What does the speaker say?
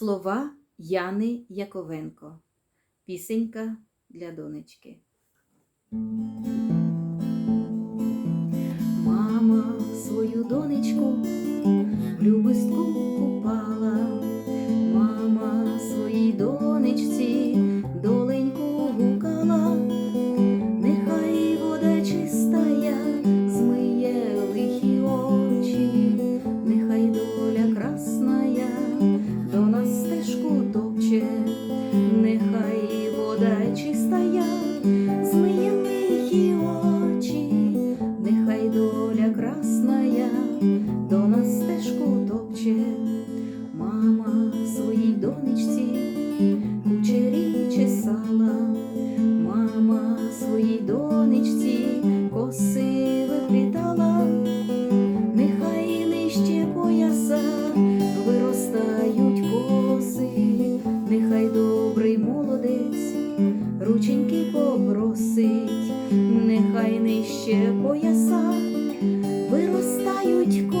Слова Яни Яковенко. Пісенька для донечки. Мама свою донечку любить Senhor. доченьки попросить, нехай нижче пояса виростають.